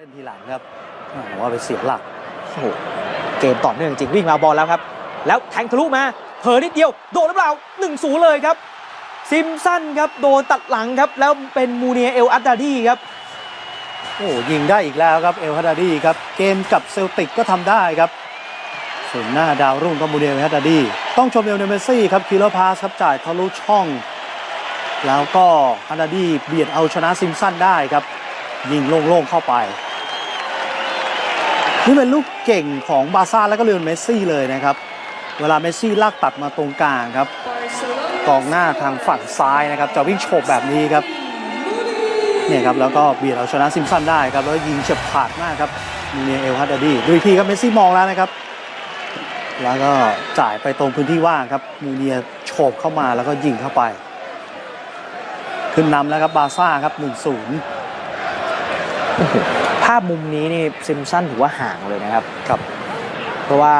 เล่นทีหลังครับว่าไปเสียหลักโอ้โหเกมต่อเนื่องจริงวิ่งมาบอลแล้วครับ แล้วแทงทะลุมาเผลอนิดเดียวโดนหรือเปล่า1นศูนย์เลยครับ ซิมสันครับโดนตัดหลังครับ แล้วเป็นมูเนียเอลอัตดาดีครับ โอ้ยิงได้อีกแล้วครับเอลฮัดดาดีครับ เกมกับเซลติกก็ทำได้ครับส่วนหน้าดาวรุ่งก็มูเนียเอลฮัดดาดี ต้องชมเอลเนเมซี่ครับคิลเลอร์พาสครับจ่ายทะลุช่อง แล้วก็ฮัดดาดีเบียดเอาชนะซิมสันได้ครับ ยิงโล่งๆเข้าไป นี่เป็นลูกเก่งของบาซ่าแล้วก็เลียนเมสซี่เลยนะครับ เวลาเมสซี่ลากตัดมาตรงกลางครับกองหน้าทางฝั่งซ้ายนะครับ จะวิ่งโฉบแบบนี้ครับเนี่ยครับแล้วก็เบียดเอาชนะซิมสันได้ครับแล้วยิงเฉียบขาดมากครับมูเนียเอลฮัดดาดีดูอีกทีครับเมสซี่มองแล้วนะครับ แล้วก็จ่ายไปตรงพื้นที่ว่างครับมูเนียโฉบเข้ามาแล้วก็ยิงเข้าไป ขึ้นนำแล้วครับบาซ่าครับ1-0ภาพมุมนี้นี่ซิมสันถือว่าห่างเลยนะครับ ครับ เพราะว่า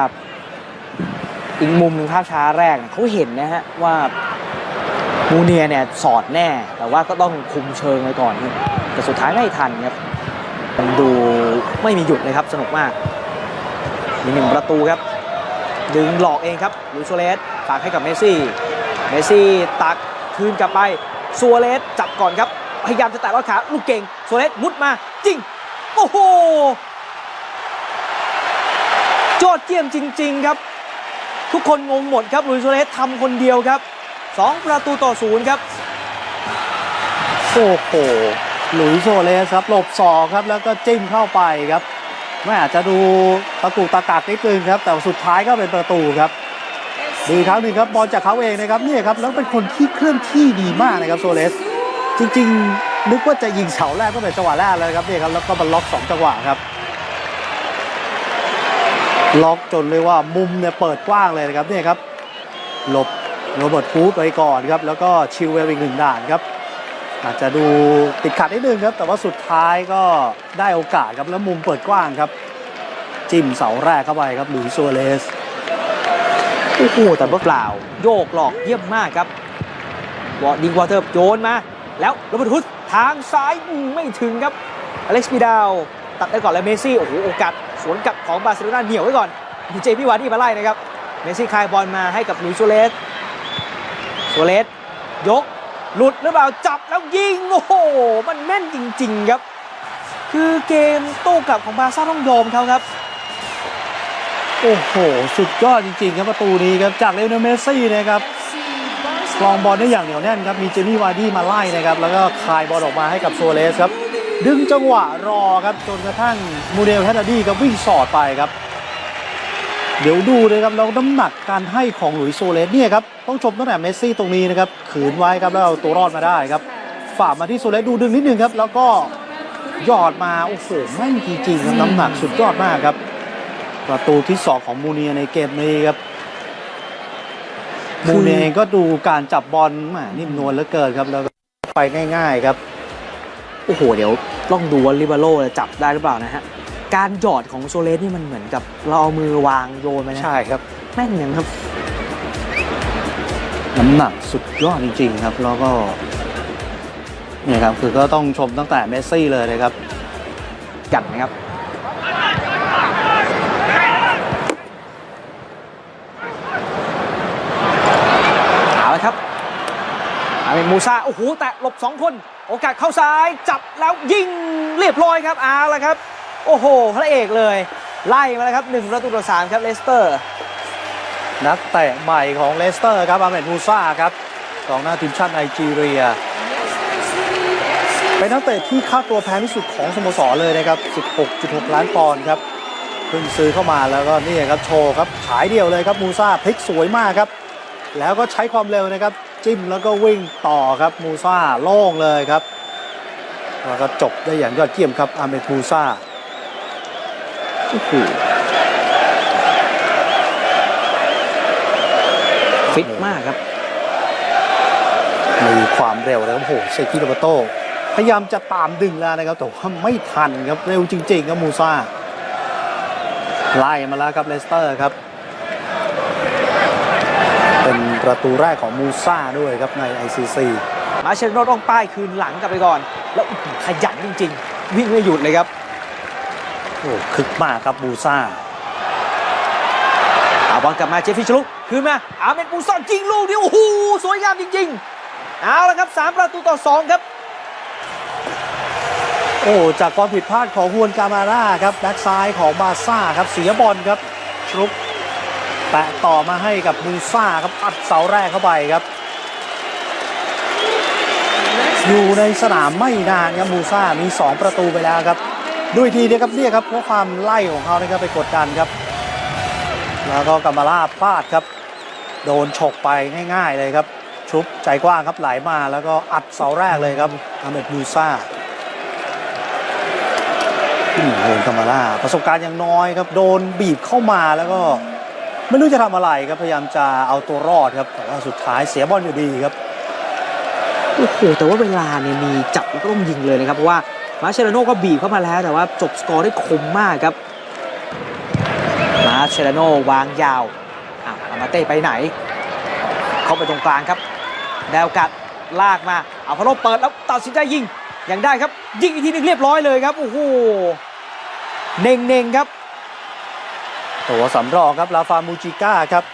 อีกมุมหนึ่งภาพช้าแรกเนี่ยเขาเห็นนะฮะว่ามูเนียเนี่ยสอดแน่ แต่ว่าก็ต้องคุมเชิงไว้ก่อนครับแต่สุดท้ายไม่ทันครับมันดูไม่มีหยุดเลยครับ สนุกมาก มีหนึ่งประตูครับ ดึงหลอกเองครับลุยโซเลสฝากให้กับเมสซี่ เมสซี่ตักคืนกลับไปซัวเลสจับก่อนครับ พยายามจะแตะรอดขาลูกเก่งซัวเลสมุดมาจริง โอ้โหยอดเยี่ยมจริง ๆ ครับ ทุกคนงงหมดครับลุยโซเลสทำคนเดียวครับ 2 ประตูต่อศูนย์ครับ โอ้โหหลุยส์โซเลสครับหลบศอกครับแล้วก็จิ้มเข้าไปครับไม่อาจจะดูตะกุกตะกักนิดนึงครับ แต่สุดท้ายก็เป็นประตูครับดีครั้งหนึ่งครับบอลจากเขาเองนะครับเนี่ยครับแล้วเป็นคนที่เคลื่อนที่ดีมากนะครับโซเลส จริง ๆ นึกว่าจะยิงเสาแรกก็เป็นจังหวะแรกเลยครับเนี่ยครับแล้วก็มาล็อกสองจังหวะครับ ล็อกจนเลยว่ามุมเนี่ยเปิดกว้างเลยนะครับเนี่ยครับหลบโรเบิร์ตคูดไปก่อนครับแล้วก็ชิลเวลอีกหนึ่งด่านครับ อาจจะดูติดขัดนิดนึงครับ แต่ว่าสุดท้ายก็ได้โอกาสครับแล้วมุมเปิดกว้างครับ จิ้มเสาแรกเข้าไปครับหลุยส์โซเลสโอ้โหแต่ว่าเปล่า โยกหลอกเยี่ยมมากครับวอร์ดิงวอเตอร์โยนมา แล้วโรเบิร์ตฮุส ทางซ้ายไม่ถึงครับอเล็กซ์ปีดาวตัดได้ก่อนแล้วเมซี่โอ้โหโอกาสสวนกลับของบาร์เซโลนาเหนียวไว้ก่อนมีเจมี่วาร์ดี้มาไล่นะครับเมซี่คายบอลมาให้กับลุยโซเลสโซเลสยกหลุดหรือเปล่าจับแล้วยิงโอ้โหมันแม่นจริง ๆครับ คือเกมโต้กลับของบาซ่าต้องยอมเขาครับ โอ้โห สุดยอดจริง ๆ ครับประตูนี้ครับจากเลโอนเมซี่นะครับ คลองบอลได้อย่างเหนียวแน่นครับ มีเจมี่วาร์ดี้มาไล่นะครับ แล้วก็คายบอลออกมาให้กับโซเลสครับ ดึงจังหวะรอครับ จนกระทั่งมูเดลแฮดดาดี้ก็วิ่งสอดไปครับ เดี๋ยวดูเลยครับแล้วน้ำหนักการให้ของหลุยโซเลสเนี่ยครับ ต้องชมตั้งแต่เมสซี่ตรงนี้นะครับ ขืนไว้ครับแล้วเอาตัวรอดมาได้ครับ ฝ่ามาที่โซเลสดูดึงนิดนึงครับ แล้วก็หยอดมา โอ้โหแม่นจริงๆครับน้ำหนักสุดยอดมากครับ ประตูที่ 2 ของมูเนียในเกมนี้ครับ มูเนียเองก็ดูการจับบอลแหมนิ่มนวลเหลือเกินครับ แล้วก็ไปง่ายๆครับ โอ้โห เดี๋ยวต้องดูว่าลิเบโร่จะจับได้หรือเปล่านะฮะ การหยอดของโซเลสนี่มันเหมือนกับเราเอามือวางโยนไปนะใช่ครับแม่นอย่างครับ น้ำหนักสุดยอดจริง ๆ ครับ แล้วก็เนี่ยครับคือก็ต้องชมตั้งแต่เมสซี่เลยนะครับกันนะครับ เอาละครับ อาเมนมูซาโอ้โหแตะหลบสองคน โอกาสเข้าซ้ายจับแล้วยิงเรียบร้อยครับอาละครับ โอ้โหพระเอกเลย ไล่มาแล้วครับหนึ่งประตูต่อสามครับเลสเตอร์ นักเตะใหม่ของเลสเตอร์ครับอาเมดมูซ่าครับกองหน้าทีมชาติไนจีเรีย เป็นนักเตะที่ค่าตัวแพงที่สุดของสโมสรเลยนะครับ 16.6 ล้านปอนด์ครับเพิ่งซื้อเข้ามาแล้วก็นี่ครับโชว์ครับฉายเดียวเลยครับมูซ่าพลิกสวยมากครับ แล้วก็ใช้ความเร็วนะครับ จิ้มแล้วก็วิ่งต่อครับมูซ่าโล่งเลยครับแล้วก็จบได้อย่างยอดเยี่ยมครับอาเมดมูซ่าโอ้โหฟิตมากครับ มีความเร็วนะครับโอ้โหเซกิโรโบโต พยายามจะตามดึงแล้วนะครับ แต่ว่าไม่ทันครับ เร็วจริง ๆ ครับมูซาไล่มาแล้วครับเลสเตอร์ครับเป็นประตูแรกของมูซาด้วยครับใน ICC มาเชนโนต้องป้ายคืนหลังกลับไปก่อน แล้วอื้อหือขยันจริง ๆ วิ่งไม่หยุดเลยครับโอ้คึกมากครับบูซ่าเอาบอลกลับมาเจฟฟี่ชลุกคืนมาอาเมดมูซอนยิงลูกนี้โอ้โหสวยงามจริง ๆ เอาละครับ3ประตูต่อ2ครับโอ้จากความผิดพลาดของฮวนกามาร่าครับแบ็กซ้ายของบาซ่าครับเสียบอลครับชลุก แปะต่อมาให้กับบูซ่าครับอัดเสาแรกเข้าไปครับ อยู่ในสนามไม่นานครับมูซ่ามี 2 ประตูไปแล้วครับด้วยทีเดียวครับเนี่ยครับเพราะความไล่ของเขานะครับไปกดดันครับ แล้วก็กามาร่าพลาดครับ โดนฉกไปง่ายๆเลยครับ ชุบใจกว้างครับไหลมาแล้วก็อัดเสาแรกเลยครับอาเมดมูซ่าอืมโดนกามาร่าประสบการณ์ยังน้อยครับ โดนบีบเข้ามาแล้วก็ ไม่รู้จะทำอะไรครับพยายามจะเอาตัวรอดครับแต่ว่าสุดท้ายเสียบอลอยู่ดีครับโอ้โหแต่ว่าเวลาเนี่ยมีจับแล้วก็ต้องยิงเลยนะครับเพราะว่ามาเชลโนก็บีบเข้ามาแล้วแต่ว่าจบสกอร์ได้คมมากครับมาเชลโนวางยาวอะอามาเต้ไปไหน เข้าไปตรงกลางครับแดวกัดลากมาเอาพาโลเปิดแล้วตัดสินใจยิงอย่างได้ครับ ยิงอีกทีนึงเรียบร้อยเลยครับโอ้โหเน่งเน่งๆครับ ตัวสำรองครับลาฟามูจิก้าครับ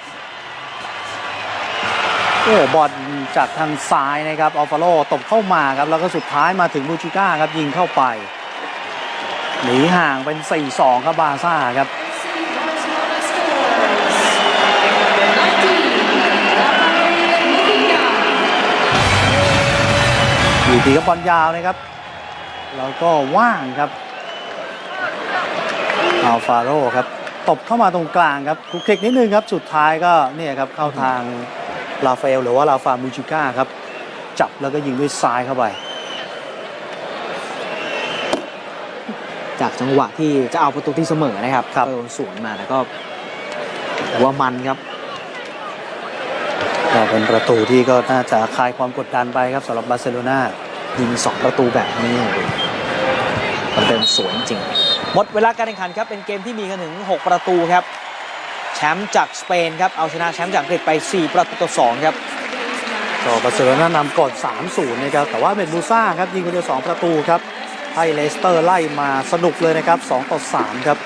โอ้บอลจากทางซ้ายนะครับอัลฟาโลตบเข้ามาครับแล้วก็สุดท้ายมาถึงมูจิก้าครับยิงเข้าไปหนีห่างเป็น 4-2 ครับบาซ่าครับอยู่ดีกับบอลยาวนะครับ แล้วก็ว่างครับอัลฟาโรครับ ตบเข้ามาตรงกลางครับคลุกคลิกนิดนึงครับ สุดท้ายก็เนี่ยครับเข้าทางลาฟาเอลหรือว่าลาฟามูจิก้าครับ จับแล้วก็ยิงด้วยซ้ายเข้าไป จากจังหวะที่จะเอาประตูที่เสมอนะครับครับก็โดนสวนมาแต่ก็ถือว่ามันครับก็เป็นประตูที่ก็น่าจะคลายความกดดันไปครับสำหรับบาร์เซโลนายิงสองประตูแบบนี้โอ้โหมันเป็นสวยจริง หมดเวลาการแข่งขันครับเป็นเกมที่มีกันถึง 6 ประตูครับ แชมป์จากสเปนครับเอาชนะแชมป์จากอังกฤษไป 4 ประตูต่อ 2 ครับก็บาร์เซโลนานำก่อน 3-0 นะครับ แต่ว่าเบนบูซ่าครับยิงคนเดียว 2 ประตูครับ ให้เลสเตอร์ไล่มาสนุกเลยนะครับ 2 ต่อ 3 ครับ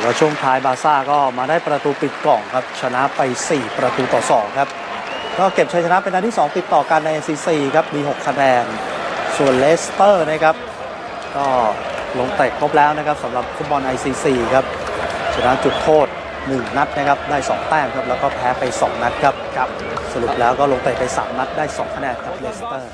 แล้วช่วงท้ายบาร์ซ่าก็มาได้ประตูปิดกล่องครับ ชนะไป 4 ประตูต่อ 2 ครับ ก็เก็บชัยชนะเป็นนัดที่ 2 ติดต่อกันใน NCC ครับ มี 6 คะแนน ส่วนเลสเตอร์นะครับ ก็ ลงเตะครบแล้วนะครับสำหรับฟุตบอล ICC ครับชนะจุดโทษ 1 นัดนะครับได้ 2 แต้มครับแล้วก็แพ้ไป 2 นัดครับครับ สรุปแล้วก็ลงเตะไป 3 นัดได้ 2 คะแนนครับเลสเตอร์